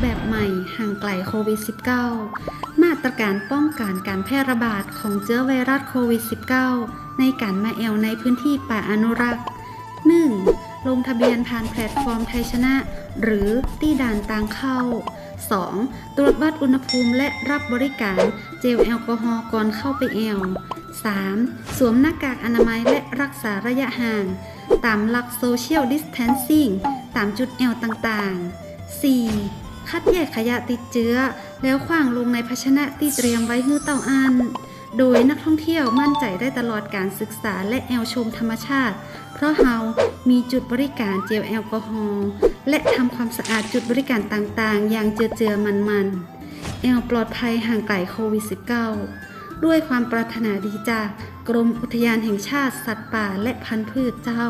แบบให่างไกลโควิด -19 มาตรการป้องกันการแพร่ระบาดของเชื้อไวรัสโควิด -19 ในการมาแอลในพื้นที่ป่าอนุรักษ์ 1. ลงทะเบียนผ่านแพลตฟอร์มไทยชนะ หรือที่ด่านต่างเข้า 2. ตรวจวัดอุณหภูมิและรับบริการเจลแอลกอฮอล์ก่อนเข้าไปแอล 3. สวมหน้ากากอนามัยและรักษาระยะห่าง ตามหลักโซเชียลดิสเทนซิ่งตามจุดแอลต่างๆ 4. คัดแยกขยะติดเชื้อ แล้วขว้างลงในภาชนะที่เตรียมไว้ให้เต่าอัน โดยนักท่องเที่ยวมั่นใจได้ตลอดการศึกษาและแอลชมธรรมชาติ เพราะเฮามีจุดบริการเจลแอลกอฮอล์และทำความสะอาดจุดบริการต่างๆ อย่างเจือเจือมันๆ แอลปลอดภัยห่างไกลโควิด -19 ด้วยความปรารถนาดีจากกรมอุทยานแห่งชาติสัตว์ป่าและพันธุ์พืชเจ้า